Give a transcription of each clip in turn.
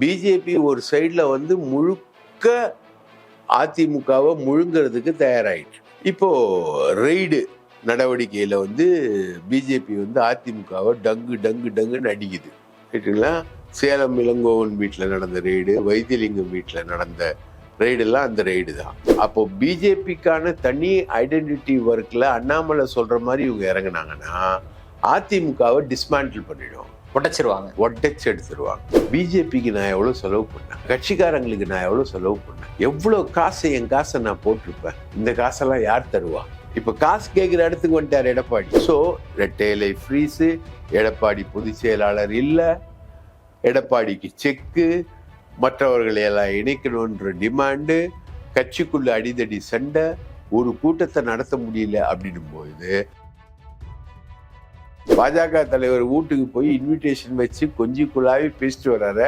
BJP ஒரு சைடில் வந்து முழுக்க அதிமுகவை முழுங்கிறதுக்கு தயாராயிட்டு. இப்போது ரெய்டு நடவடிக்கையில் வந்து பிஜேபி வந்து அதிமுகவை டங்கு டங்கு டங்குன்னு அடிக்குது. ரைட்டுங்களா சேலம் இளங்கோவன் வீட்டில் நடந்த ரெய்டு வைத்தியலிங்கம் வீட்டில் நடந்த ரெய்டெல்லாம் அந்த ரெய்டு தான். அப்போ பிஜேபிக்கான தனி ஐடென்டிட்டி ஒர்க்கில் அண்ணாமலை சொல்கிற மாதிரி இவங்க இறங்குனாங்கன்னா அதிமுகவை டிஸ்மேண்டில் பண்ணிடும். உடைச்சிருவாங்க. ஒட்டச்சு எடுத்துருவாங்க பிஜேபிக்கு நான் எவ்வளோ செலவு பண்ணேன்? கட்சிக்காரங்களுக்கு நான் எவ்வளோ செலவு பண்ணேன்? எவ்வளோ காசை என் காசை நான் போட்டிருப்பேன்? இந்த காசெல்லாம் யார் தருவா? இப்போ காசு கேட்குற இடத்துக்கு வந்துட்டார் எடப்பாடி. ஸோ ரெட்டேலை ஃப்ரீஸு எடப்பாடி பொதுச் செயலாளர் இல்லை எடப்பாடிக்கு செக்கு மற்றவர்களை எல்லாம் இணைக்கணுன்ற டிமாண்டு கட்சிக்குள்ள அடிதடி சண்டை ஒரு கூட்டத்தை நடத்த முடியல அப்படின்னும் போது பாஜக தலைவர் வீட்டுக்கு போய் இன்விடேஷன் வச்சு கொஞ்சி குழாவி பேசிட்டு வர்றாரு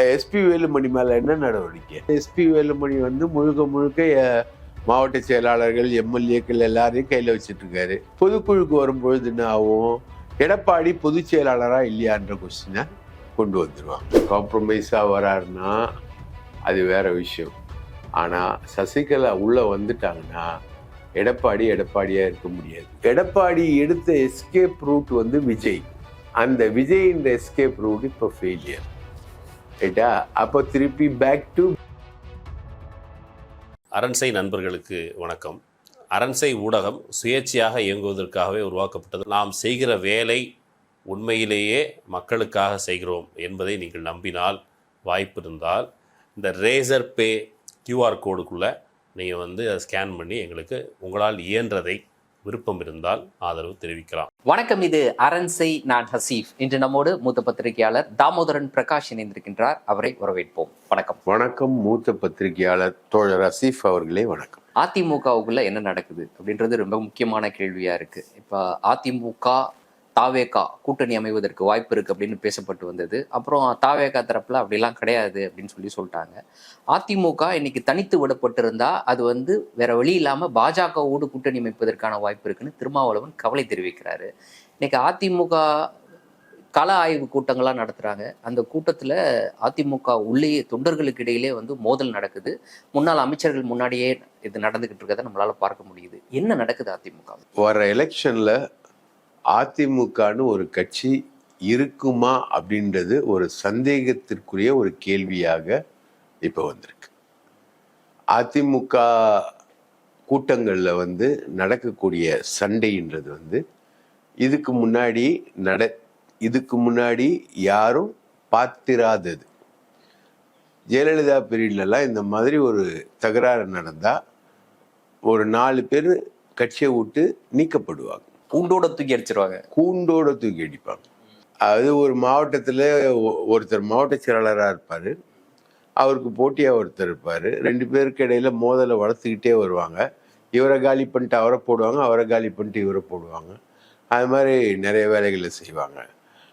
எஸ்பி வேலுமணி மேலே என்ன நடவடிக்கை? எஸ்பி வேலுமணி வந்து முழுக்க முழுக்க மாவட்ட செயலாளர்கள் எம்எல்ஏக்கள் எல்லாரையும் கையில் வச்சுட்டு இருக்காரு. பொதுக்குழுக்கு வரும்பொழுது என்ன ஆகும்? எடப்பாடி பொதுச் செயலாளராக இல்லையான்ற கொஸ்டினை கொண்டு வந்துடுவான் காம்ப்ரமைஸாக வராருன்னா அது வேற விஷயம். ஆனால் சசிகலா உள்ளே வந்துட்டாங்கன்னா எடப்பாடி எடப்பாடியாக இருக்க முடியாது. எடப்பாடி எடுத்த எஸ்கேப் ரூட் வந்து விஜய். அந்த விஜயின் எஸ்கேப் ரூட் இப்போ ஃபெயிலியர் ரைட்டா அப்போ திருப்பி பேக் டு அரண்சை நண்பர்களுக்கு வணக்கம். அரண்சை ஊடகம் சுயேட்சையாக இயங்குவதற்காகவே உருவாக்கப்பட்டது. நாம் செய்கிற வேலை உண்மையிலேயே மக்களுக்காக செய்கிறோம் என்பதை நீங்கள் நம்பினால் வாய்ப்பு இருந்தால் இந்த ரேசர் பே கியூஆர் கோடுக்குள்ளே நீங்கள் வந்து அதை ஸ்கேன் பண்ணி எங்களுக்கு உங்களால் இயன்றதை விருப்பம் இருந்தால் ஆதரவு தெரிவிக்கலாம். வணக்கம் இது அரண்சை நான் ஹசீஃப். இன்று நம்மோடு மூத்த பத்திரிகையாளர் தாமோதரன் பிரகாஷ் இணைந்திருக்கின்றார். அவரை வரவேற்போம். வணக்கம். வணக்கம் மூத்த பத்திரிகையாளர் தோழர் அசீஃப் அவர்களே வணக்கம். அதிமுகவுக்குள்ள என்ன நடக்குது அப்படின்றது ரொம்ப முக்கியமான கேள்வியா இருக்கு. இப்ப அதிமுக தாவேகா கூட்டணி அமைவதற்கு வாய்ப்பு இருக்கு அப்படின்னு பேசப்பட்டு வந்தது. அப்புறம் தாவேகா தரப்புல அப்படிலாம் கிடையாது அப்படின்னு சொல்லி சொல்லிட்டாங்க. அதிமுக இன்னைக்கு தனித்து விடப்பட்டிருந்தா அது வந்து வேற வழி இல்லாம பாஜகவோடு கூட்டணி அமைப்பதற்கான வாய்ப்பு இருக்குன்னு திருமாவளவன் கவலை தெரிவிக்கிறாரு. இன்னைக்கு அதிமுக கள ஆய்வு கூட்டங்கள்லாம் நடத்துகிறாங்க அந்த கூட்டத்தில் அதிமுக உள்ளே தொண்டர்களுக்கு இடையிலே வந்து மோதல் நடக்குது. முன்னாள் அமைச்சர்கள் முன்னாடியே இது நடந்துகிட்டு இருக்கதை நம்மளால பார்க்க முடியுது. என்ன நடக்குது அதிமுக? வர எலெக்ஷனில் அதிமுகன்னு ஒரு கட்சி இருக்குமா அப்படின்றது ஒரு சந்தேகத்திற்குரிய ஒரு கேள்வியாக இப்போ வந்திருக்கு. அதிமுக கூட்டங்களில் வந்து நடக்கக்கூடிய சண்டைன்றது வந்து இதுக்கு முன்னாடி நட இதுக்கு முன்னாடி யாரும் பார்த்திராதது ஜெயலலிதா பீரியட்லலாம் இந்த மாதிரி ஒரு தகராறு நடந்தால் ஒரு நாலு பேர் கட்சியை விட்டு நீக்கப்படுவாங்க. கூண்டோட தூக்கி அடிச்சிருவாங்க கூண்டோட தூக்கி அடிப்பாங்க அது ஒரு மாவட்டத்தில் ஒருத்தர் மாவட்ட செயலாளராக இருப்பார். அவருக்கு போட்டியாக ஒருத்தர் இருப்பார். ரெண்டு பேருக்கு இடையில மோதலை வளர்த்துக்கிட்டே வருவாங்க. இவரை காலி பண்ணிட்டு அவரை போடுவாங்க அவரை காலி பண்ணிட்டு இவரை போடுவாங்க. அது மாதிரி நிறைய வேலைகளை செய்வாங்க.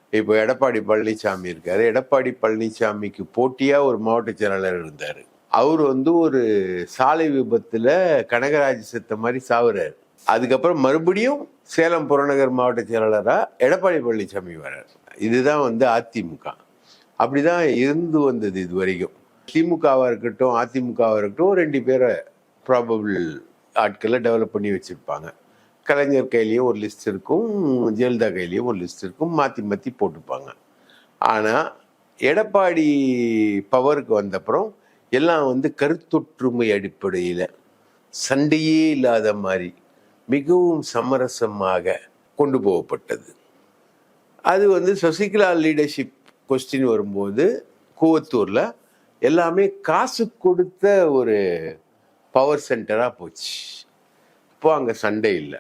இப்போ எடப்பாடி பழனிசாமி இருக்கார். எடப்பாடி பழனிசாமிக்கு போட்டியாக ஒரு மாவட்ட செயலாளர் இருந்தார். அவர் வந்து ஒரு சாலை விபத்தில் கனகராஜ் செத்த மாதிரி சாவுறாரு. அதுக்கப்புறம் மறுபடியும் சேலம் புறநகர் மாவட்ட செயலாளராக எடப்பாடி பழனிசாமி வரார் இதுதான் வந்து அதிமுக. அப்படிதான் இருந்து வந்தது இது வரைக்கும் திமுகவாக இருக்கட்டும் அதிமுகவாக இருக்கட்டும் ரெண்டு பேரை ப்ராபபிள் ஆட்களை டெவலப் பண்ணி வச்சுருப்பாங்க. கலைஞர் கையிலையும் ஒரு லிஸ்ட் இருக்கும் ஜெயலலிதா கையிலையும் ஒரு லிஸ்ட் இருக்கும் மாற்றி மாற்றி போட்டுப்பாங்க. ஆனால் எடப்பாடி பவருக்கு வந்தப்புறம் எல்லாம் வந்து கருத்தொற்றுமை அடிப்படையில் சண்டையே இல்லாத மாதிரி மிகவும் சமரசமாக கொண்டு போகப்பட்டது. அது வந்து சசிகலா லீடர்ஷிப் கொஸ்டின் வரும்போது கூவத்தூரில் எல்லாமே காசு கொடுத்த ஒரு பவர் சென்டராக போச்சு. இப்போ அங்கே சண்டை இல்லை.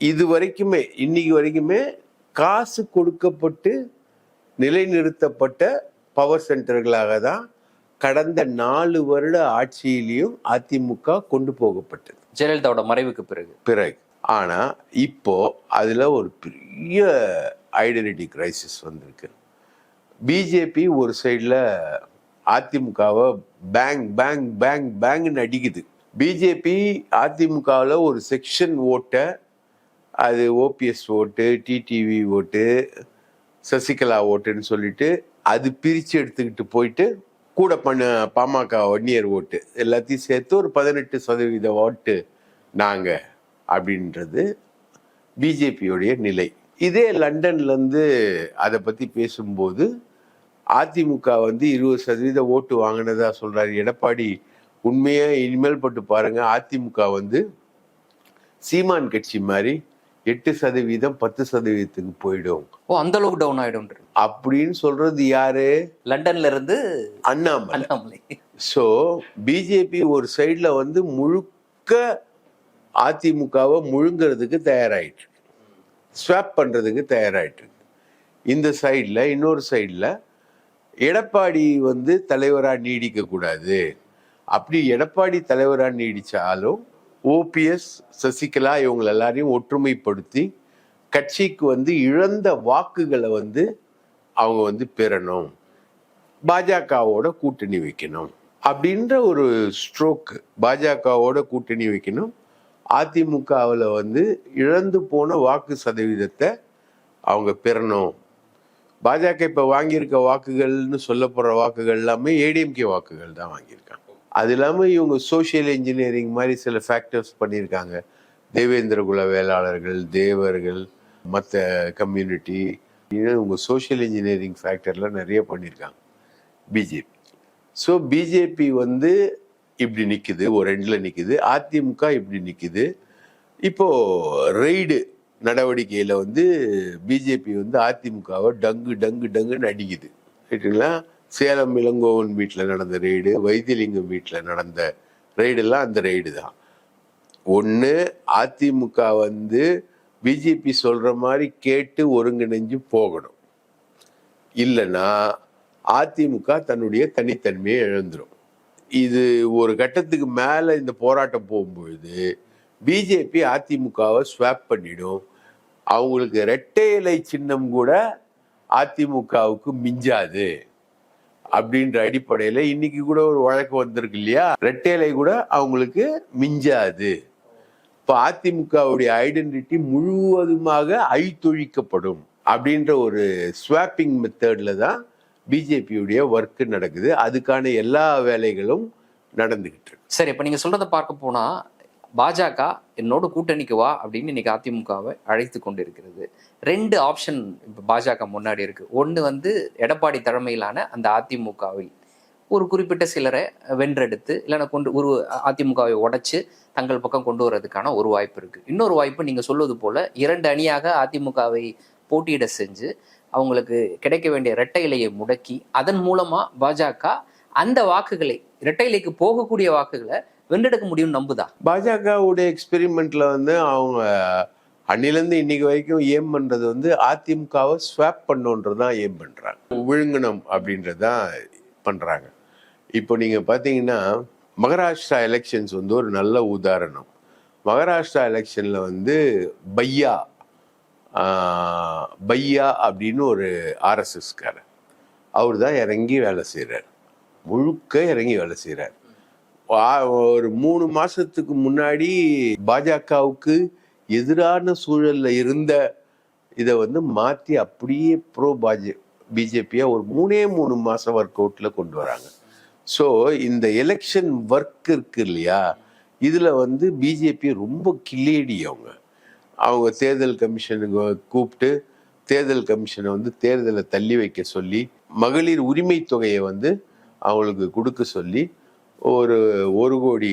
இது வரைக்குமே இன்னைக்கு வரைக்குமே காசு கொடுக்கப்பட்டு நிலைநிறுத்தப்பட்ட பவர் சென்டர்களாக தான் கடந்த நாலு வருட ஆட்சியிலையும் அதிமுக கொண்டு போகப்பட்டது. ஜெயலலிதாவோட மறைவுக்கு பிறகு. பிறகு. ஆனால் இப்போது அதில் ஒரு பெரிய ஐடென்டிட்டி கிரைசிஸ் வந்திருக்கு. பிஜேபி ஒரு சைடில் அதிமுகவை பேங் பேங் பேங் பேங்னு அடிக்குது. பிஜேபி அதிமுகவில் ஒரு செக்ஷன் ஓட்டை அது ஓபிஎஸ் ஓட்டு டிடிவி ஓட்டு சசிகலா ஓட்டுன்னு சொல்லிட்டு அது பிரித்து எடுத்துக்கிட்டு போயிட்டு கூட பண்ண பாமக ஒன்னியர் ஓட்டு. எல்லாத்தையும் சேர்த்து ஒரு பதினெட்டு சதவீத ஓட்டு நாங்கள் அப்படின்றது பிஜேபியோடைய நிலை. இதே லண்டன்லேருந்து அதை பற்றி பேசும்போது அதிமுக வந்து இருபது சதவீத ஓட்டு வாங்கினதா சொல்கிறார் எடப்பாடி. உண்மையாக இனிமேல் பட்டு பாருங்கள் அதிமுக வந்து சீமான் கட்சி மாதிரி எட்டு சதவீதம் பத்து சதவீதத்துக்கு போயிடும். ஓ அந்த அளவுக்கு டவுன் ஆயிடும் அப்படின்னு சொல்றது யாரு? லண்டன்ல இருந்து அண்ணாமலை. அண்ணாமலை. ஸோ பிஜேபி ஒரு சைடில் வந்து முழுக்க அதிமுகவை முழுங்கிறதுக்கு தயாராயிட்டு ஸ்வாப் பண்ணுறதுக்கு தயாராயிட்டு இந்த சைடில் இன்னொரு சைடில் எடப்பாடி வந்து தலைவராக நீடிக்க கூடாது. அப்படி எடப்பாடி தலைவராக நீடிச்சாலும் ஓபிஎஸ் சசிகலா இவங்க எல்லாரையும் ஒற்றுமைப்படுத்தி கட்சிக்கு வந்து இழந்த வாக்குகளை வந்து அவங்க வந்து பெறணும். பாஜகவோட கூட்டணி வைக்கணும். அப்படின்ற ஒரு ஸ்ட்ரோக் பாஜகவோட கூட்டணி வைக்கணும். அதிமுகவில் வந்து இழந்து போன வாக்கு சதவீதத்தை அவங்க பெறணும். பாஜக இப்போ வாங்கியிருக்க வாக்குகள்னு சொல்ல போகிற வாக்குகள் எல்லாமே ஏடிஎம்கே வாக்குகள் தான் வாங்கியிருக்காங்க. அது இல்லாமல் இவங்க சோஷியல் இன்ஜினியரிங் மாதிரி சில ஃபேக்டர்ஸ் பண்ணியிருக்காங்க. தேவேந்திர குல வேளாளர்கள் தேவர்கள் மற்ற கம்யூனிட்டி இவங்க சோஷியல் இன்ஜினியரிங் ஃபேக்டர்லாம் நிறைய பண்ணியிருக்காங்க. பிஜேபி ஸோ பிஜேபி வந்து இப்படி நிற்குது ஒரு ரெண்டில் நிற்குது அதிமுக இப்படி நிற்குது இப்போது ரெய்டு நடவடிக்கையில் வந்து பிஜேபி வந்து அதிமுகவை டங்கு டங்கு டங்குன்னு அடிக்குது. ரைட்டுங்களா சேலம் இளங்கோவன் வீட்டில் நடந்த ரெய்டு வைத்தியலிங்கம் வீட்டில் நடந்த ரெய்டெல்லாம் அந்த ரெய்டு தான். ஒன்று அதிமுக வந்து பிஜேபி சொல்கிற மாதிரி கேட்டு ஒருங்கிணைஞ்சு போகணும். இல்லைன்னா அதிமுக தன்னுடைய தனித்தன்மையை இழந்துடும் இது ஒரு கட்டத்துக்கு மேலே இந்த போராட்டம் போகும்பொழுது பிஜேபி அதிமுகவை ஸ்வாப் பண்ணிடும். அவங்களுக்கு இரட்டை இலை சின்னம் கூட அதிமுகவுக்கு மிஞ்சாது. அப்படின்ற அடிப்படையில் இன்னைக்கு கூட ஒரு வழக்கு வந்திருக்கு இல்லையா? ரெட்டேலை கூட அவங்களுக்கு மிஞ்சாது. இப்போ அதிமுகவுடைய ஐடென்டிட்டி முழுவதுமாக அழித்தொழிக்கப்படும் அப்படின்ற ஒரு ஸ்வாப்பிங் மெத்தட்ல தான் பிஜேபியுடைய ஒர்க் நடக்குது. அதுக்கான எல்லா வேலைகளும் நடந்துகிட்டு இருக்கு. சரி இப்ப நீங்க சொல்றதை பார்க்க போனா பாஜக என்னோட கூட்டணிக்கு வா அப்படின்னு இன்னைக்கு அதிமுகவை அழைத்து கொண்டிருக்கிறது. ரெண்டு ஆப்ஷன் இப்போ பாஜக முன்னாடி இருக்கு. ஒன்று வந்து எடப்பாடி தலைமையிலான அந்த அதிமுகவில். ஒரு குறிப்பிட்ட சிலரை வென்றெடுத்து இல்லைன்னா கொண்டு ஒரு அதிமுகவை உடைச்சு தங்கள் பக்கம் கொண்டு வர்றதுக்கான ஒரு வாய்ப்பு இருக்கு. இன்னொரு வாய்ப்பு நீங்க சொல்வது போல இரண்டு அணியாக அதிமுகவை போட்டியிட செஞ்சு அவங்களுக்கு கிடைக்க வேண்டிய இரட்டை இலையை முடக்கி அதன் மூலமா பாஜக அந்த வாக்குகளை இரட்டை இலைக்கு போகக்கூடிய வாக்குகளை வென்றெடுக்க முடியும்னு நம்புதா? பாஜகவுடைய எக்ஸ்பெரிமெண்ட்ல வந்து அவங்க அன்னிலேருந்து இன்னைக்கு வரைக்கும் ஏம் பண்றது வந்து அதிமுகவை ஸ்வாப் பண்ணுன்றது தான் ஏம் பண்றாங்க. விழுங்கணும் அப்படின்றது தான் பண்றாங்க. இப்போ நீங்க பார்த்தீங்கன்னா மகாராஷ்டிரா எலெக்ஷன்ஸ் வந்து ஒரு நல்ல உதாரணம். மகாராஷ்டிரா எலெக்ஷன்ல வந்து பையா பையா அப்படின்னு ஒரு ஆர்எஸ்எஸ்காரர் அவர் தான் இறங்கி வேலை செய்கிறார் முழுக்க இறங்கி வேலை செய்கிறார் ஒரு மூணு மாசத்துக்கு முன்னாடி பாஜகவுக்கு எதிரான சூழல்ல இருந்த இதை வந்து மாற்றி அப்படியே ப்ரோ பாஜ பிஜேபியை ஒரு மூணே மூணு மாசம் ஒர்க் அவுட்ல கொண்டு வராங்க. ஸோ இந்த எலெக்ஷன் ஒர்க் இருக்கு இல்லையா? இதுல வந்து பிஜேபி ரொம்ப கில்லேடி அவங்க. அவங்க தேர்தல் கமிஷனுக்கு கூப்பிட்டு தேர்தல் கமிஷனை வந்து தேர்தலை தள்ளி வைக்க சொல்லி மகளிர் உரிமை தொகையை வந்து அவங்களுக்கு கொடுக்க சொல்லி ஒரு ஒரு கோடி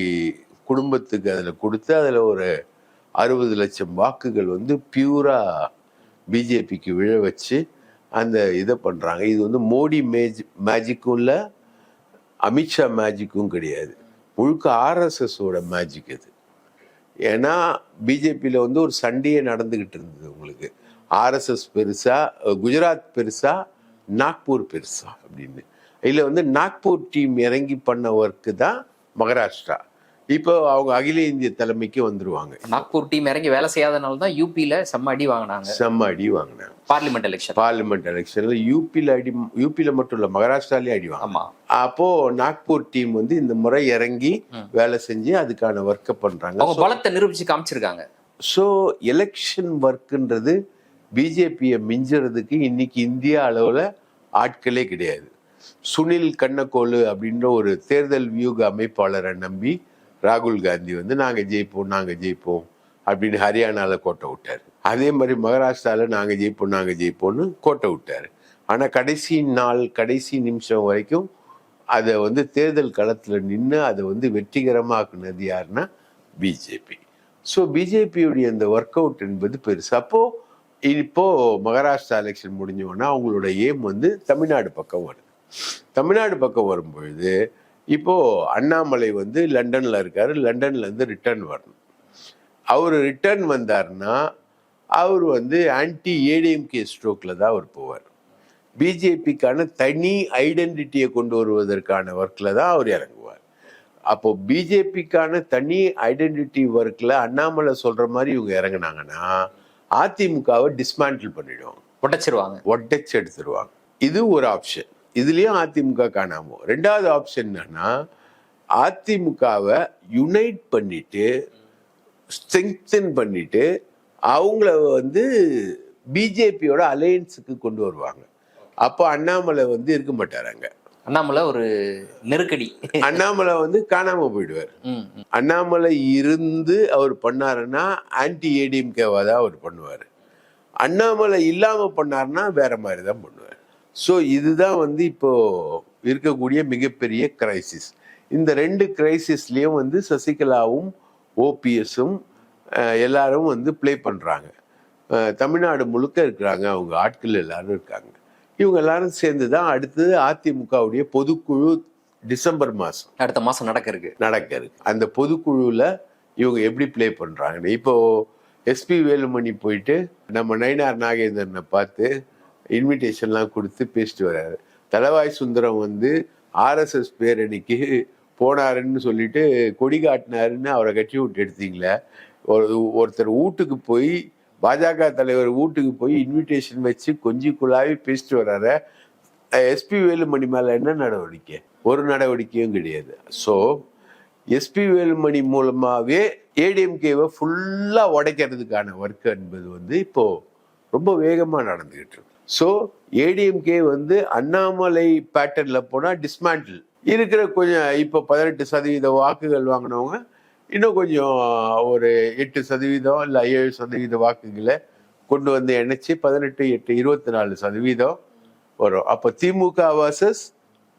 குடும்பத்துக்கு அதில் கொடுத்து அதில் ஒரு அறுபது லட்சம் வாக்குகள் வந்து பியூரா பிஜேபிக்கு விழ வச்சு அந்த இதை பண்ணுறாங்க இது வந்து மோடி மேஜ் மேஜிக்கும் இல்லை அமித்ஷா மேஜிக்கும் கிடையாது. முழுக்க ஆர்எஸ்எஸோட மேஜிக் இது. ஏன்னா பிஜேபியில் வந்து ஒரு சண்டையே நடந்துக்கிட்டு இருந்தது உங்களுக்கு. ஆர்எஸ்எஸ் பெருசா குஜராத் பெருசா நாக்பூர் பெருசா அப்படின்னு. இதில் வந்து நாக்பூர் டீம் இறங்கி பண்ண ஒர்க்கு தான் மகாராஷ்டிரா. இப்போ அவங்க அகில இந்திய தலைமைக்கு வந்துருவாங்க. நாக்பூர் டீம் இறங்கி வேலை செய்யாதனால தான் யூபியில செம்ம அடி வாங்கினாங்க. செம்ம அடி வாங்கினாங்க. பார்லிமெண்ட் எலெக்ஷன் பார்லிமெண்ட் எலெக்ஷன்ல யூபியில் அடி யூபியில் மட்டும் இல்லை மகாராஷ்டிராலேயே அடி வாங்க ஆமா. அப்போ நாக்பூர் டீம் வந்து இந்த முறை இறங்கி வேலை செஞ்சு அதுக்கான ஒர்க்கை பண்றாங்க. அவங்க பலத்தை நிரூபிச்சு காமிச்சிருக்காங்க. ஸோ எலெக்ஷன் ஒர்க்குன்றது பிஜேபியை மிஞ்சுறதுக்கு இன்னைக்கு இந்தியா அளவில் ஆட்களே கிடையாது. சுனில் கண்ணக்கோலு அப்படின்ற ஒரு தேர்தல் வியூக அமைப்பாளரை நம்பி ராகுல் காந்தி வந்து நாங்கள் ஜெயிப்போம் நாங்கள் ஜெயிப்போம் அப்படின்னு ஹரியானாவில் கோட்டை விட்டார். அதே மாதிரி மகாராஷ்டிராவில் நாங்கள் ஜெயிப்போம் நாங்கள் ஜெயிப்போம்னு கோட்டை விட்டார். ஆனால் கடைசி நாள் கடைசி நிமிஷம் வரைக்கும் அதை வந்து தேர்தல் களத்தில் நின்று அதை வந்து வெற்றிகரமாக்குனது யாருன்னா பிஜேபி ஸோ பிஜேபியுடைய இந்த ஒர்க் அவுட் என்பது பெருசு. அப்போது இப்போது மகாராஷ்டிரா எலெக்ஷன் முடிஞ்சோன்னா அவங்களோட எய்ம் வந்து தமிழ்நாடு பக்கம் வருது. தமிழ்நாடு பக்கம் வரும்பொழுது இப்போ அண்ணாமலை வந்து லண்டன்ல இருக்காரு லண்டன்ல இருந்து ரிட்டர்ன் வரணும். அவர் ரிட்டர்ன் வந்தாருன்னா அவர் வந்து ஆன்டி ஏடிஎம்கே ஸ்ட்ரோக்ல தான் அவர் போவார். பிஜேபிக்கான தனி ஐடென்டிட்டியை கொண்டு வருவதற்கான ஒர்க்கில் தான் அவர் இறங்குவார். அப்போ பிஜேபிக்கான தனி ஐடென்டிட்டி ஒர்க்கில் அண்ணாமலை சொல்ற மாதிரி இவங்க இறங்குனாங்கன்னா அதிமுகவை டிஸ்மேண்டில் பண்ணிடுவாங்க. உடைச்சிருவாங்க ஒட்டச்சு எடுத்துருவாங்க. இது ஒரு ஆப்ஷன் இதுலயும் அதிமுக காணாம ரெண்டாவது ஆப்ஷன் என்னன்னா அதிமுகவை யுனைட் பண்ணிட்டு ஸ்ட்ரெங்தன் பண்ணிட்டு அவங்கள வந்து பிஜேபியோட அலையன்ஸுக்கு கொண்டு வருவாங்க. அப்போ அண்ணாமலை வந்து இருக்க மாட்டாராங்க அண்ணாமலை ஒரு நெருக்கடி. அண்ணாமலை வந்து காணாம போயிடுவார். அண்ணாமலை இருந்து அவர் பண்ணாருன்னா ஆன்டி ஏடிஎம்கேவா தான் அவர் பண்ணுவார். அண்ணாமலை இல்லாம பண்ணாருன்னா வேற மாதிரி தான் பண்ணுவார். ஸோ இதுதான் வந்து இப்போ இருக்கக்கூடிய மிகப்பெரிய கிரைசிஸ் இந்த ரெண்டு கிரைசிஸ்லயும் வந்து சசிகலாவும் ஓபிஎஸும் எல்லாரும் வந்து ப்ளே பண்றாங்க. அஹ், தமிழ்நாடு முழுக்க இருக்கிறாங்க அவங்க ஆட்கள் எல்லாரும் இருக்காங்க. இவங்க எல்லாரும் சேர்ந்து தான் அடுத்தது அதிமுகவுடைய பொதுக்குழு டிசம்பர் மாதம் அடுத்த மாசம் நடக்க இருக்கு. நடக்க இருக்கு. அந்த பொதுக்குழுவில் இவங்க எப்படி ப்ளே பண்ணுறாங்கன்னு இப்போ எஸ்பி வேலுமணி போயிட்டு நம்ம நயினார் நாகேந்திரனை பார்த்து இன்விடேஷன்லாம் கொடுத்து பேசிட்டு வர்றாரு தலவாய் சுந்தரம் வந்து ஆர்எஸ்எஸ் பேரணிக்கு போனாருன்னு சொல்லிட்டு கொடி காட்டினாருன்னு அவரை கட்சி விட்டு எடுத்தீங்களே? ஒரு ஒருத்தர் வீட்டுக்கு போய் பாஜக தலைவர் வீட்டுக்கு போய் இன்விடேஷன் வச்சு கொஞ்சி குழாவி பேசிட்டு வர்றார எஸ்பி வேலுமணி மேலே என்ன நடவடிக்கை? ஒரு நடவடிக்கையும் கிடையாது. ஸோ எஸ்பி வேலுமணி மூலமாகவே ஏடிஎம்கேவை ஃபுல்லாக உடைக்கிறதுக்கான ஒர்க் என்பது வந்து இப்போது ரொம்ப வேகமாக நடந்துக்கிட்டு இருக்கு. ஸோ ஏடிஎம்கே வந்து அண்ணாமலை பேட்டர்னில் போனால் டிஸ்மேண்டில் இருக்கிற கொஞ்சம் இப்போ பதினெட்டு சதவீத வாக்குகள் வாங்கினவங்க இன்னும் கொஞ்சம் ஒரு எட்டு சதவீதம் இல்லை ஏழு சதவீத வாக்குகளை கொண்டு வந்து இணைச்சி பதினெட்டு எட்டு இருபத்தி நாலு சதவீதம் வரும். அப்போ திமுக வர்சஸ்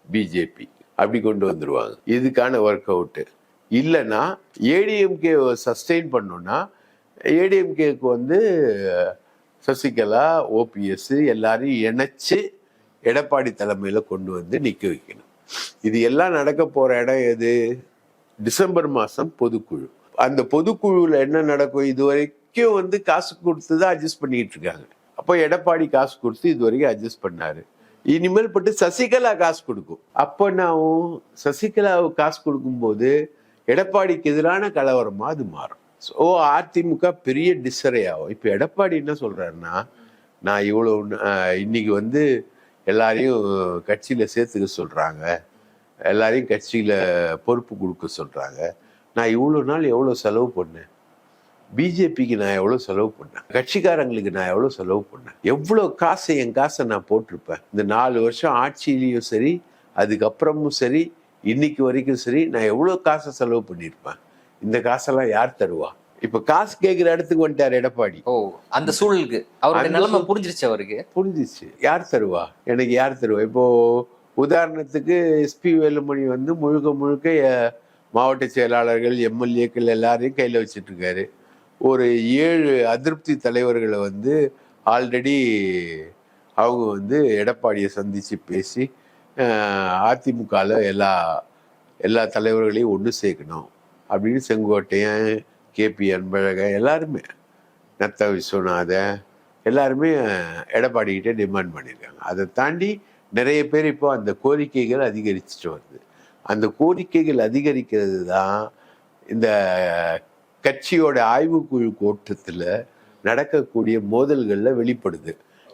பிஜேபி அப்படி கொண்டு வந்துருவாங்க. இதுக்கான ஒர்க் அவுட்டு இல்லைன்னா ஏடிஎம்கே சஸ்டெயின் பண்ணோன்னா ஏடிஎம்கேக்கு வந்து சசிகலா ஓபிஎஸ் எல்லாரையும் இணைச்சு எடப்பாடி தலைமையில் கொண்டு வந்து நிற்க வைக்கணும். இது எல்லாம் நடக்க போகிற இடம் எது? டிசம்பர் மாதம் பொதுக்குழு. அந்த பொதுக்குழுவில் என்ன நடக்கும்? இது வரைக்கும் வந்து காசு கொடுத்து தான் அட்ஜஸ்ட் பண்ணிக்கிட்டு இருக்காங்க. அப்போ எடப்பாடி காசு கொடுத்து இது வரைக்கும் அட்ஜஸ்ட் பண்ணார். இனிமேல் பட்டு சசிகலா காசு கொடுக்கும். அப்போ நான் சசிகலாவுக்கு காசு கொடுக்கும்போது எடப்பாடிக்கு எதிரான கலவரமாக அது மாறும். ஸோ அதிமுக பெரிய டிஸ்ஸரே ஆகும். இப்போ எடப்பாடி என்ன சொல்கிறாருன்னா நான் இவ்வளோ இன்னைக்கு வந்து எல்லாரையும் கட்சியில் சேர்த்துக்க சொல்கிறாங்க எல்லாரையும் கட்சியில் பொறுப்பு கொடுக்க சொல்கிறாங்க நான் இவ்வளோ நாள் எவ்வளோ செலவு பண்ணேன்? பிஜேபிக்கு நான் எவ்வளோ செலவு பண்ணேன்? கட்சிக்காரங்களுக்கு நான் எவ்வளோ செலவு பண்ணேன்? எவ்வளோ காசை என் காசை நான் போட்டிருப்பேன்? இந்த நாலு வருஷம் ஆட்சியிலையும் சரி அதுக்கப்புறமும் சரி இன்னைக்கு வரைக்கும் சரி நான் எவ்வளோ காசை செலவு பண்ணியிருப்பேன்? இந்த காசெல்லாம் யார் தருவா? இப்போ காசு கேட்குற இடத்துக்கு வந்துட்டார் எடப்பாடி. ஓ அந்த சூழலுக்கு. அவருடைய நிலைமை புரிஞ்சிருச்சு அவருக்கு. புரிஞ்சிச்சு யார் தருவா? எனக்கு யார் தருவா? இப்போ உதாரணத்துக்கு எஸ்பி வேலுமணி வந்து முழுக்க முழுக்க மாவட்ட செயலாளர்கள் எம்எல்ஏக்கள் எல்லாரையும் கையில் வச்சிட்டு இருக்காரு ஒரு ஏழு அதிருப்தி தலைவர்களை வந்து ஆல்ரெடி அவங்க வந்து எடப்பாடியை சந்திச்சு பேசி அதிமுகவில் எல்லா எல்லா தலைவர்களையும் ஒன்று சேர்க்கணும். அப்படின்னு செங்கோட்டையன் கேபி அன்பழகன் எல்லாருமே. நத்த விஸ்வநாதன் எல்லாருமே எடப்பாடிக்கிட்டே டிமாண்ட் பண்ணியிருக்காங்க. அதை தாண்டி நிறைய பேர் இப்போ அந்த கோரிக்கைகள் அதிகரிச்சுட்டு வருது. அந்த கோரிக்கைகள் அதிகரிக்கிறது தான் இந்த கட்சியோட ஆய்வுக்குழு கூட்டத்தில் நடக்கக்கூடிய மோதல்களில் வெளிப்படுது.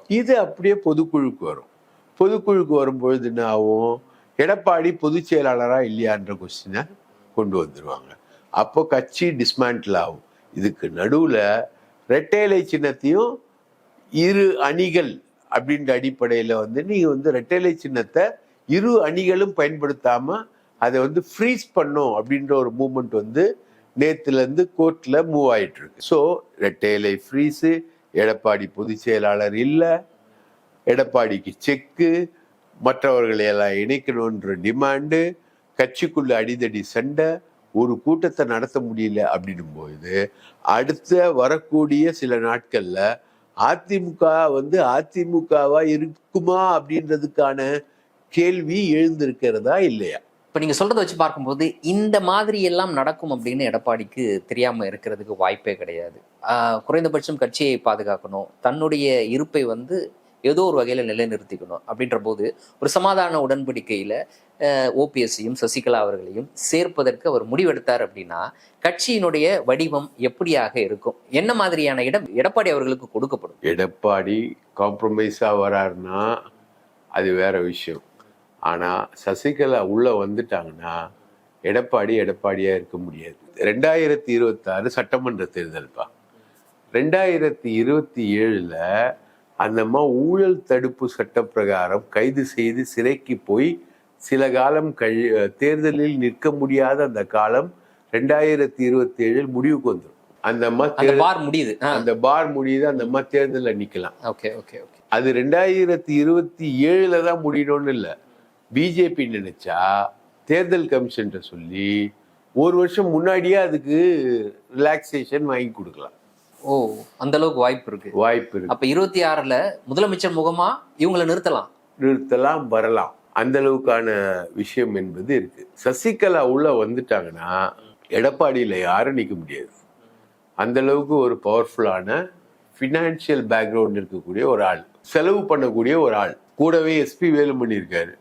இது அப்படியே பொதுக்குழுக்கு வரும். பொதுக்குழுக்கு வரும்பொழுது என்ன ஆகும் எடப்பாடி பொதுச் செயலாளராக இல்லையான்ற கொஸ்டினை கொண்டு வந்துடுவாங்க அப்போ கட்சி டிஸ்மேண்டில் ஆகும். இதுக்கு நடுவில் ரெட்டைலை சின்னத்தையும் இரு அணிகள் அப்படின்ற அடிப்படையில் வந்து நீங்கள் வந்து ரெட்டைலை சின்னத்தை இரு அணிகளும் பயன்படுத்தாமல் அதை வந்து ஃப்ரீஸ் பண்ணும் அப்படின்ற ஒரு மூமெண்ட் வந்து நேற்றுலேருந்து கோர்ட்டில் மூவ் ஆகிட்டுருக்கு ஸோ ரெட்டைலை ஃப்ரீஸு எடப்பாடி பொதுச் செயலாளர் இல்லை எடப்பாடிக்கு செக்கு மற்றவர்களை எல்லாம் இணைக்கணுன்ற டிமாண்டு கட்சிக்குள்ளே அடிதடி சண்டை ஒரு கூட்டத்தை நடத்த முடியல அப்படின்னும் போது அடுத்த வரக்கூடிய சில நாட்களில் அதிமுக வந்து அதிமுகவா இருக்குமா அப்படின்றதுக்கான கேள்வி எழுந்திருக்கிறதா இல்லையா? இப்ப நீங்க சொல்றதை வச்சு பார்க்கும்போது இந்த மாதிரி எல்லாம் நடக்கும் அப்படின்னு எடப்பாடிக்கு தெரியாம இருக்கிறதுக்கு வாய்ப்பே கிடையாது. குறைந்தபட்சம் கட்சியை பாதுகாக்கணும். தன்னுடைய இருப்பை வந்து ஏதோ ஒரு வகையில் நிலைநிறுத்திக்கணும். அப்படின்ற போது ஒரு சமாதான உடன்படிக்கையில் ஓபிஎஸ்ஸையும் சசிகலா அவர்களையும் சேர்ப்பதற்கு அவர் முடிவெடுத்தார் அப்படின்னா கட்சியினுடைய வடிவம் எப்படியாக இருக்கும்? என்ன மாதிரியான இடம் எடப்பாடி அவர்களுக்கு கொடுக்கப்படும்? எடப்பாடி காம்ப்ரமைஸாக வராருன்னா அது வேற விஷயம். ஆனால் சசிகலா உள்ள வந்துட்டாங்கன்னா எடப்பாடி எடப்பாடியாக இருக்க முடியாது. ரெண்டாயிரத்தி இருபத்தாறு சட்டமன்ற தேர்தல்ப்பா ரெண்டாயிரத்தி இருபத்தி ஏழில் அந்த அம்மா ஊழல் தடுப்பு சட்ட பிரகாரம் கைது செய்து சிறைக்கு போய் சில காலம் கழி தேர்தலில் நிற்க முடியாத அந்த காலம் ரெண்டாயிரத்தி இருபத்தி ஏழில் முடிவுக்கு வந்துடும் அந்த அம்மா பார் முடியுது. அந்த பார் முடியுது அந்த அம்மா தேர்தலில் நிக்கலாம் ஓகே ஓகே ஓகே. அது ரெண்டாயிரத்தி இருபத்தி ஏழுல தான் முடியணும்னு இல்லை. பிஜேபி நினைச்சா தேர்தல் கமிஷன் சொல்லி ஒரு வருஷம் முன்னாடியே அதுக்கு ரிலாக்ஸேஷன் வாங்கி கொடுக்கலாம். ஓ அந்த அளவுக்கு வாய்ப்பு இருக்கு. வாய்ப்பு இருக்கு. அப்ப இருபத்தி ஆறுல முதலமைச்சர் முகமா இவங்களை நிறுத்தலாம். நிறுத்தலாம் வரலாம். அந்த அளவுக்கான விஷயம் என்பது இருக்கு. சசிகலா உள்ள வந்துட்டாங்கன்னா எடப்பாடியில யாரும் நிக்க முடியாது. அந்த அளவுக்கு ஒரு பவர்ஃபுல்லான ஃபினான்ஷியல் பேக்ரவுண்ட் இருக்கக்கூடிய ஒரு ஆள். செலவு பண்ணக்கூடிய ஒரு ஆள். கூடவே எஸ்பி வேலுமணி இருக்காரு.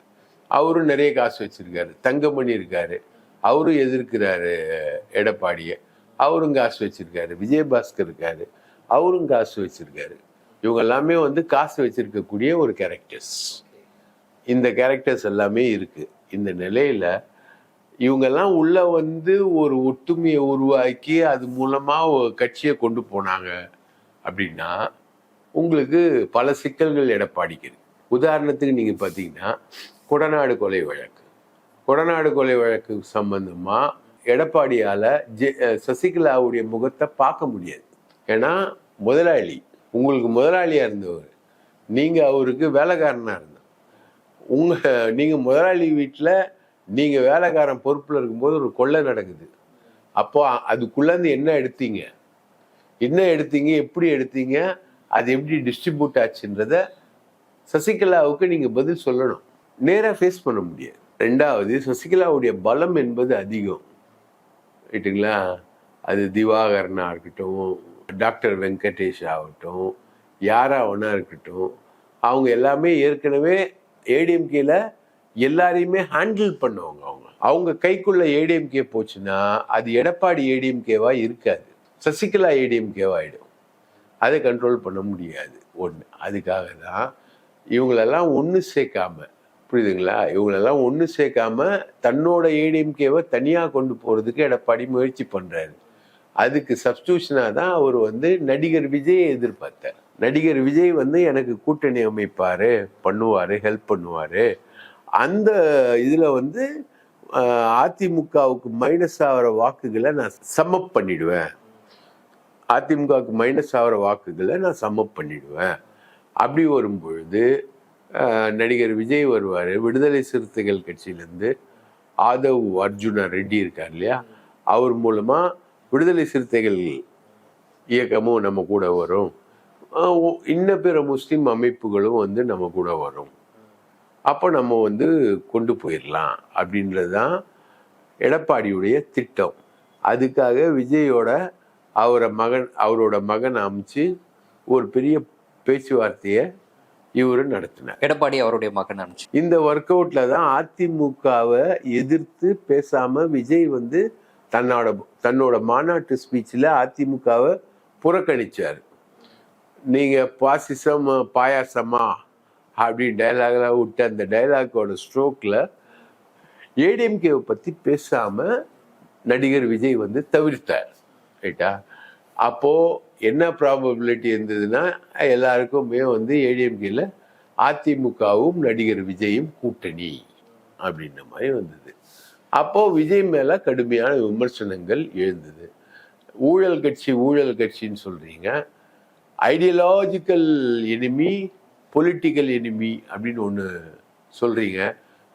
அவரும் நிறைய காசு வச்சிருக்காரு. தங்கமணி இருக்காரு. அவரும் எதிர்க்கிறாரு எடப்பாடியை. அவரும் காசு வச்சிருக்காரு. விஜயபாஸ்கர் இருக்காரு. அவரும் காசு வச்சிருக்காரு. இவங்க எல்லாமே வந்து காசு வச்சிருக்கக்கூடிய ஒரு கேரக்டர்ஸ் இந்த கேரக்டர்ஸ் எல்லாமே இருக்கு. இந்த நிலையில இவங்கெல்லாம் உள்ள வந்து ஒரு ஒற்றுமையை உருவாக்கி அது மூலமா கட்சியை கொண்டு போனாங்க அப்படின்னா உங்களுக்கு பல சிக்கல்கள் எடப்பாடிக்கு உதாரணத்துக்கு நீங்க பார்த்தீங்கன்னா கொடநாடு கொலை வழக்கு. கொடநாடு கொலை வழக்கு சம்பந்தமா எடப்பாடியால் ஜெ சசிகலாவுடைய முகத்தை பார்க்க முடியாது. ஏன்னா முதலாளி உங்களுக்கு முதலாளியாக இருந்தவர். நீங்கள் அவருக்கு வேலைக்காரனாக இருந்தார். உங்கள் நீங்கள் முதலாளி வீட்டில் நீங்கள் வேலைக்காரன் பொறுப்பில் இருக்கும்போது ஒரு கொள்ளை நடக்குது. அப்போ அதுக்குள்ளேருந்து என்ன எடுத்தீங்க? என்ன எடுத்தீங்க? எப்படி எடுத்தீங்க? அது எப்படி டிஸ்ட்ரிபியூட் ஆச்சுன்றத சசிகலாவுக்கு நீங்கள் பதில் சொல்லணும். நேராக ஃபேஸ் பண்ண முடியாது. ரெண்டாவது சசிகலாவுடைய பலம் என்பது அதிகம். ரைட்டுங்களா அது திவாகரனாக இருக்கட்டும் டாக்டர் வெங்கடேஷ் ஆகட்டும் யாரா ஒன்றா இருக்கட்டும் அவங்க எல்லாமே ஏற்கனவே ஏடிஎம்கேல எல்லாரையுமே ஹேண்டில் பண்ணுவாங்க அவங்க. அவங்க கைக்குள்ள ஏடிஎம்கே போச்சுன்னா அது எடப்பாடி ஏடிஎம்கேவா இருக்காது. சசிகலா ஏடிஎம்கேவாயிடும் அதை கண்ட்ரோல் பண்ண முடியாது. ஒன்று அதுக்காக தான் இவங்களெல்லாம் ஒன்று சேர்க்காம புரியுதுங்களா? இவங்களெல்லாம் ஒன்று சேர்க்காம தன்னோட ஏடிஎம்கேவை தனியாக கொண்டு போகிறதுக்கு எடப்பாடி முயற்சி பண்ணுறாரு அதுக்கு சப்ஸ்டியூஷனாக தான் அவர் வந்து நடிகர் விஜயை எதிர்பார்த்தார். நடிகர் விஜய் வந்து எனக்கு கூட்டணி அமைப்பார் பண்ணுவார் ஹெல்ப் பண்ணுவார். அந்த இதில் வந்து அதிமுகவுக்கு மைனஸ் ஆகிற வாக்குகளை நான் சம்மப் பண்ணிடுவேன். அதிமுகவுக்கு மைனஸ் ஆகிற வாக்குகளை நான் சம்மப் பண்ணிடுவேன். அப்படி வரும் பொழுது நடிகர் விஜய் வருவார். விடுதலை சிறுத்தைகள் கட்சியிலேருந்து ஆதவ் அர்ஜுனா ரெட்டி இருக்கார் இல்லையா? அவர் மூலமாக விடுதலை சிறுத்தைகள் இயக்கமும் நம்ம கூட வரும். இன்ன பிற முஸ்லீம் அமைப்புகளும் வந்து நம்ம கூட வரும். அப்போ நம்ம வந்து கொண்டு போயிடலாம் அப்படின்றது தான் எடப்பாடியுடைய திட்டம். அதுக்காக விஜயோட அவரை மகன் அவரோட மகன் அமைச்சு ஒரு பெரிய பேச்சுவார்த்தையை இவர் நடத்தினார். எடப்பாடி அவருடைய மகன் அனுப்பிச்சு இந்த ஒர்க் அவுட்ல தான் அதிமுகவை எதிர்த்து பேசாம விஜய் வந்து தன்னோட தன்னோட மாநாட்டு ஸ்பீச்சில் அதிமுகவை புறக்கணிச்சார். நீங்க பாசிசம் பாயாசமா அப்படி டைலாக்லாம் விட்டு அந்த டைலாக்கோட ஸ்ட்ரோக்ல ஏடிஎம்கேவை பத்தி பேசாம நடிகர் விஜய் வந்து தவிர்த்தார். ரைட்டா? அப்போ என்ன ப்ராபபிலிட்டி இருந்ததுன்னா எல்லாருக்குமே வந்து ஏடிஎம்கேல அதிமுகவும் நடிகர் விஜயும் கூட்டணி அப்படின்ற மாதிரி வந்தது. அப்போ விஜய் மேல கடுமையான விமர்சனங்கள் எழுந்தது. ஊழல் கட்சி ஊழல் கட்சின்னு சொல்றீங்க. ஐடியலாஜிக்கல் எனிமி பொலிட்டிக்கல் எனிமி அப்படின்னு ஒன்று சொல்றீங்க.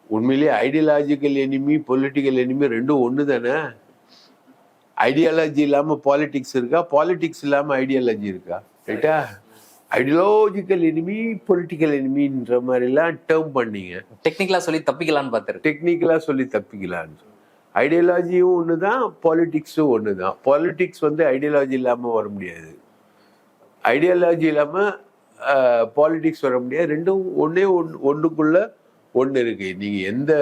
உண்மையிலேயே ஐடியலாஜிக்கல் எனிமி பொலிட்டிக்கல் எனிமி ரெண்டும் ஒன்று தானே ஐடியாலஜி இல்லாமல் பாலிடிக்ஸ் இருக்கா? பாலிடிக்ஸ் இல்லாமல் ஐடியாலஜி இருக்கா? ரைட்டா ஐடியாலஜிக்கல் எனிமி பொலிட்டிக்கல் எனிமின்ற மாதிரிலாம் டேர்ம் பண்ணீங்க. டெக்னிக்கலா சொல்லி தப்பிக்கலாம்னு பார்த்திருக்கு டெக்னிக்கலாக சொல்லி தப்பிக்கலான்னு ஐடியாலஜியும் ஒன்று தான் பாலிடிக்ஸும் ஒன்று தான் பாலிடிக்ஸ் வந்து ஐடியாலஜி இல்லாமல் வர முடியாது. ஐடியாலஜி இல்லாமல் பாலிடிக்ஸ் வர முடியாது. ரெண்டும் ஒன்றே ஒன்று ஒன்றுக்குள்ள ஒன்று இருக்கு. நீங்கள் எந்த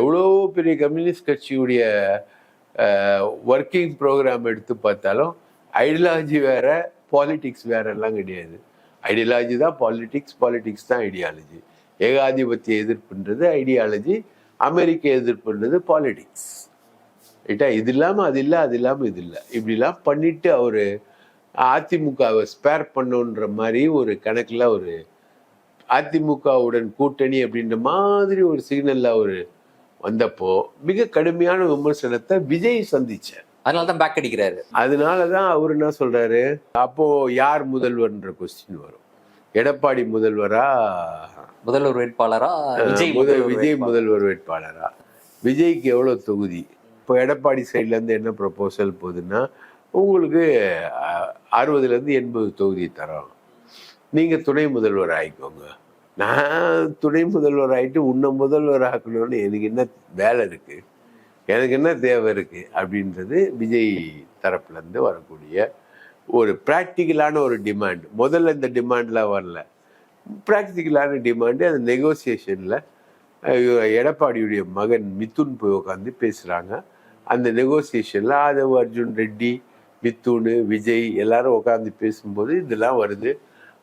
எவ்வளோ பெரிய கம்யூனிஸ்ட் கட்சியுடைய ஒர்க்கிங் ப்ரோக்ராம் எடுத்து பார்த்தாலும் ஐடியாலஜி வேற பாலிடிக்ஸ் வேறெல்லாம் கிடையாது. ஐடியாலஜி தான் பாலிடிக்ஸ் பாலிடிக்ஸ் தான் ஐடியாலஜி ஏகாதிபத்திய எதிர்ப்புன்றது ஐடியாலஜி அமெரிக்க எதிர்ப்புன்றது பாலிடிக்ஸ் ரைட்டா? இது இல்லாமல் அது இல்லை அது இல்லாமல் இது இல்லை. இப்படிலாம் பண்ணிட்டு அவர் அதிமுகவை ஸ்பேர் பண்ணுன்ற மாதிரி ஒரு கணக்கில் ஒரு அதிமுகவுடன் கூட்டணி அப்படின்ற மாதிரி ஒரு சிக்னலில் ஒரு வந்தப்போ மிக கடுமையான விமர்சனத்தை விஜய் சந்திச்சார். அதனால தான் பேக் அடிக்கிறாரு. அதனால தான் அவர் என்ன சொல்றாரு? அப்போ யார் முதல்வர்ன்ற கொஸ்டின் வரும். எடப்பாடி முதல்வரா? முதல்வர் வேட்பாளரா? விஜய் விஜய் வேட்பாளரா? முதல்வர் வேட்பாளரா? விஜய்க்கு எவ்வளவு தொகுதி? இப்போ எடப்பாடி சைட்ல இருந்து என்ன ப்ரப்போசல் போகுதுன்னா உங்களுக்கு அறுபதுல இருந்து எண்பது தொகுதி தரோம். நீங்க துணை முதல்வர் ஆயிக்கோங்க. நான் துணை முதல்வர் ஆகிட்டு உன்னை முதல்வர் ஆக்கணும்னு எனக்கு என்ன வேலை இருக்குது எனக்கு என்ன தேவை இருக்குது அப்படின்றது விஜய் தரப்புலேருந்து வரக்கூடிய ஒரு ப்ராக்டிக்கலான ஒரு டிமாண்ட் முதல்ல இந்த டிமாண்ட்லாம் வரல. ப்ராக்டிக்கலான டிமாண்டு அந்த நெகோசியேஷனில் எடப்பாடியுடைய மகன் மித்துன் போய் உட்காந்து பேசுகிறாங்க அந்த நெகோசியேஷனில் ஆதவ் அர்ஜுன் ரெட்டி மித்துனு விஜய் எல்லாரும் உட்காந்து பேசும்போது இதெல்லாம் வருது.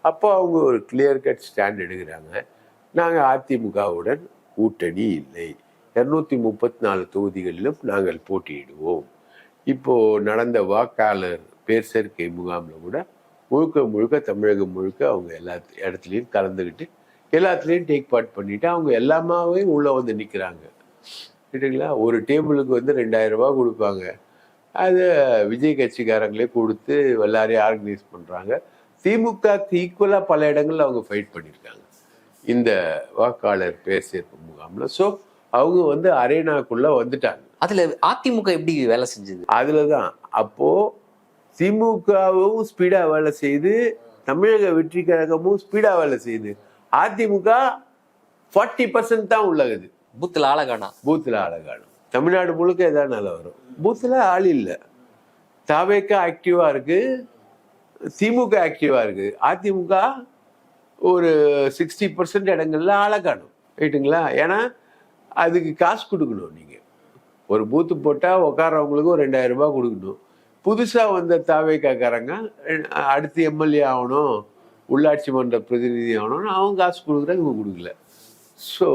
அப்போ அவங்க ஒரு கிளியர் கட் ஸ்டாண்ட் எடுக்கிறாங்க. நாங்கள் அதிமுகவுடன் கூட்டணி இல்லை. இரநூத்தி முப்பத்தி நாலு தொகுதிகளிலும் நாங்கள் போட்டியிடுவோம். இப்போது நடந்த வாக்காளர் பேர் சேர்க்கை முகாமில் கூட முழுக்க முழுக்க தமிழகம் முழுக்க அவங்க எல்லா இடத்துலையும் கலந்துக்கிட்டு எல்லாத்துலேயும் டேக் பார்ட் பண்ணிவிட்டு அவங்க எல்லாமாவே உள்ளே வந்து நிற்கிறாங்க சரிங்களா ஒரு டேபிளுக்கு வந்து ரெண்டாயிரம் கொடுப்பாங்க. அதை விஜய் கட்சிக்காரங்களே கொடுத்து எல்லாரையும் ஆர்கனைஸ் பண்ணுறாங்க திமுகக்கு ஈக்குவலாக பல இடங்கள்ல அவங்க ஃபைட் பண்ணியிருக்காங்க இந்த வாக்காளர் பேர் சேர்ப்பு முகாமில். ஸோ அவங்க வந்து அரேனாக்குள்ளே வந்துட்டாங்க. அதுல அதிமுக எப்படி வேலை செஞ்சது? அதுல தான் அப்போ திமுகவும் ஸ்பீடா வேலை செய்து தமிழக வெற்றி கழகமும் ஸ்பீடா வேலை செய்யுது அதிமுக ஃபார்ட்டி பர்சன்ட் தான் உள்ளகுது. பூத்துல ஆளகானா பூத்தில் ஆள காணும். தமிழ்நாடு முழுக்க எதாவது நல்லா வரும் பூத்தில் ஆள் இல்லை. தாவேக்கா ஆக்டிவா இருக்கு. திமுக ஆக்டிவாக இருக்குது அதிமுக ஒரு சிக்ஸ்டி பர்சன்ட் இடங்கள்ல ஆளை காணும். ரைட்டுங்களா ஏன்னா அதுக்கு காசு கொடுக்கணும் நீங்கள் ஒரு பூத்து போட்டால் உட்காரவங்களுக்கு ஒரு ரெண்டாயிரம் ரூபாய் கொடுக்கணும். புதுசாக வந்த தாவேக்காக்காரங்க அடுத்து எம்எல்ஏ ஆகணும் உள்ளாட்சி மன்ற பிரதிநிதி ஆகணும்னு அவங்க காசு கொடுக்குறாங்க இவங்க கொடுக்கல. ஸோ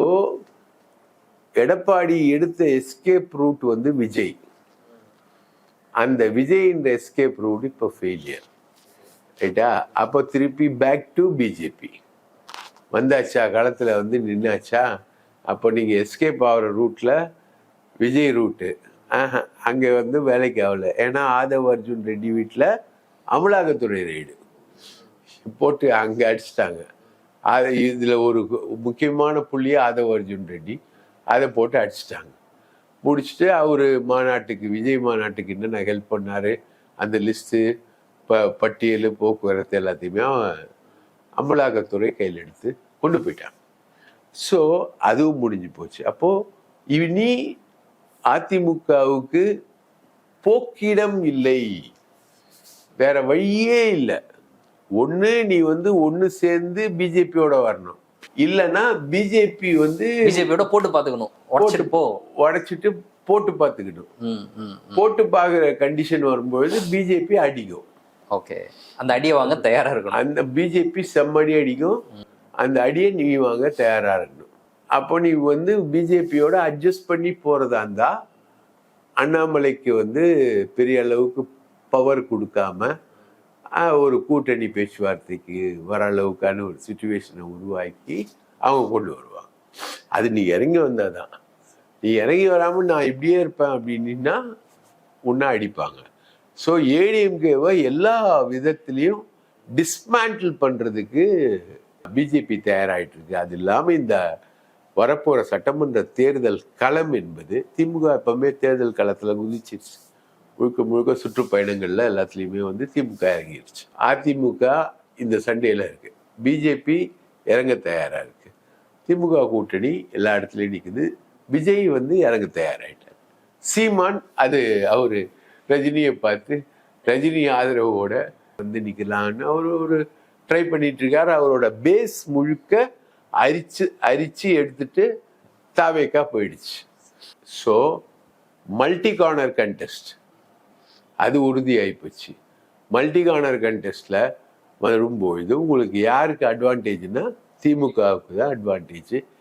எடப்பாடி எடுத்த எஸ்கேப் ரூட் வந்து விஜய். அந்த விஜயின் எஸ்கேப் ரூட் இப்போ ஃபெயிலியர் ரைட்டா அப்போ திருப்பி பேக் டு பிஜேபி வந்தாச்சா? களத்தில் வந்து நின்னாச்சா? அப்போ நீங்கள் எஸ்கேப் ஆகிற ரூட்டில் விஜய் ரூட்டு அங்கே வந்து வேலைக்கு ஆகலை. ஏன்னா ஆதவ் அர்ஜுன் ரெட்டி வீட்டில் அமலாக்கத்துறை ரைடு போட்டு அங்கே அடிச்சிட்டாங்க. அது இதில் ஒரு முக்கியமான புள்ளியை ஆதவ் அர்ஜுன் ரெட்டி. அதை போட்டு அடிச்சிட்டாங்க. முடிச்சுட்டு அவர் மாநாட்டுக்கு விஜய் மாநாட்டுக்கு என்னென்ன ஹெல்ப் பண்ணார். அந்த லிஸ்ட்டு ப பட்டியல் போக்குவரத்து எல்லாத்தையுமே அவன் அமலாக்கத்துறை கையில் எடுத்து கொண்டு போயிட்டாங்க ஸோ அதுவும் முடிஞ்சு போச்சு. அப்போது இனி அதிமுகவுக்கு போக்கிடம் இல்லை. வேற வழியே இல்லை. ஒன்று நீ வந்து ஒன்று சேர்ந்து பிஜேபியோட வரணும். இல்லைன்னா பிஜேபி வந்து பிஜேபியோட போட்டு பாத்துக்கணும் உடச்சிட்டு போ. உடைச்சிட்டு போட்டு பார்த்துக்கணும். போட்டு பார்க்குற கண்டிஷன் வரும்பொழுது பிஜேபி அடிக்கும். ஓகே. அந்த அடியை வாங்க தயாரா இருக்கணும். அந்த பிஜேபி செம்மடி அடிக்கும். அந்த அடியை நீ வாங்க தயாரா இருக்கணும். அப்போ நீ வந்து பிஜேபியோட அட்ஜஸ்ட் பண்ணி போறதா இருந்தா அண்ணாமலைக்கு வந்து பெரிய அளவுக்கு பவர் கொடுக்காம ஒரு கூட்டணி பேச்சுவார்த்தைக்கு வர அளவுக்கான ஒரு சுச்சுவேஷனை உருவாக்கி அவங்க கொண்டு வருவாங்க. அது நீ இறங்கி வந்தாதான். நீ இறங்கி வராமல் நான் இப்படியே இருப்பேன் அப்படின்னா ஒன்றா அடிப்பாங்க. ஸோ ஏடிஎம்கேவை எல்லா விதத்திலையும் டிஸ்மேண்டில் பண்ணுறதுக்கு பிஜேபி தயாராகிட்டு இருக்கு அது இல்லாமல் இந்த வரப்போகிற சட்டமன்ற தேர்தல் களம் என்பது திமுக எப்பவுமே தேர்தல் களத்தில் குதிச்சிருச்சு. முழுக்க முழுக்க சுற்றுப்பயணங்களில் எல்லாத்துலேயுமே வந்து திமுக இறங்கிருச்சு. அதிமுக இந்த சண்டையில் இருக்கு. பிஜேபி இறங்க தயாராக இருக்கு. திமுக கூட்டணி எல்லா இடத்துலையும் நிற்குது விஜய் வந்து இறங்க தயாராகிட்டார் சீமான் அது அவர் ரஜினியை பார்த்து ரஜினி ஆதரவோட வந்து நிற்கலான்னு அவர் ஒரு ட்ரை பண்ணிட்டு இருக்காரு அவரோட பேஸ் முழுக்க அரிச்சு அரிச்சு எடுத்துட்டு தாவேக்கா போயிடுச்சு. ஸோ மல்டி கார்னர் கண்டெஸ்ட் அது உறுதியாகி போச்சு. மல்டி கார்னர் கண்டெஸ்ட்ல வரும்பொழுது உங்களுக்கு யாருக்கு அட்வான்டேஜ்னா திமுகவுக்கு தான் அட்வான்டேஜ்